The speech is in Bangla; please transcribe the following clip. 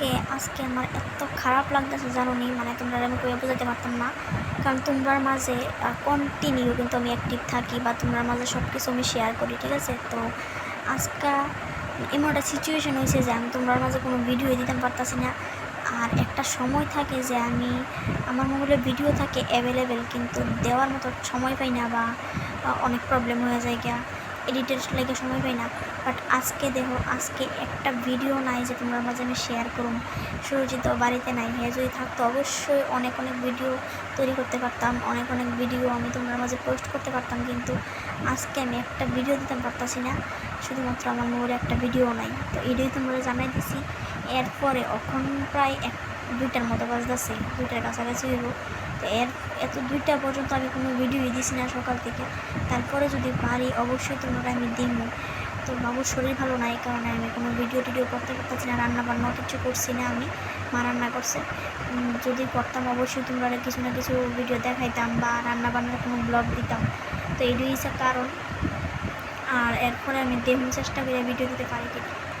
আজকে আজকে আমার এত খারাপ লাগতেছে জানো নি মানে তোমরা আমি কয়ে বোঝাতে পারতাম না। কারণ তোমরার মাঝে কন্টিনিউ কিন্তু আমি অ্যাক্টিভ থাকি বা তোমরার মাঝে সব কিছু আমি শেয়ার করি, ঠিক আছে? তো আজকে এমন একটা সিচুয়েশন হয়েছে যে আমি তোমরার মাঝে কোনো ভিডিও দিতে পারতাছি না। আর একটা সময় থাকে যে আমি, আমার মোবাইলে ভিডিও থাকে অ্যাভেলেবেল কিন্তু দেওয়ার মতো সময় পাই না বা অনেক প্রবলেম হয়ে যায় গিয়া। এডিটের লেগে সময় পাই না। বাট আজকে দেখো, আজকে একটা ভিডিও নাই যে তোমরা মাঝে আমি শেয়ার করুম। সুরজিৎ বাড়িতে নাই। হ্যাঁ যদি থাকতো, অবশ্যই অনেক অনেক ভিডিও তৈরি করতে পারতাম। অনেক অনেক ভিডিও আমি তোমার মাঝে পোস্ট করতে পারতাম। কিন্তু আজকে আমি একটা ভিডিও দিতে পারতাছি না। শুধুমাত্র আমার মোবাইলে একটা ভিডিও নাই। তো এটাই তোমরা জানাই দিছি। এরপরে এখন প্রায় এক দুইটার মতো বাজতেছে দুইটার কাছাকাছি হইব। তো এর এত দুইটা পর্যন্ত আমি কোনো ভিডিওই দিছি না সকাল থেকে। তারপরে যদি পারি, অবশ্যই তোমরা আমি দিব তো বাবুর শরীর ভালো নাই কারণে আমি কোনো ভিডিও টিডিও করতে পারতেছি না রান্না বান্নাও কিছু করছি না আমি, মা রান্না করছে। যদি করতাম অবশ্যই তোমরা কিছু না কিছু ভিডিও দেখাইতাম বা রান্না বান্নার কোনো ব্লগ দিতাম। তো এইটাই কারণ। আর এরপরে আমি দেখুন চেষ্টা করে ভিডিও দিতে পারি কিনা।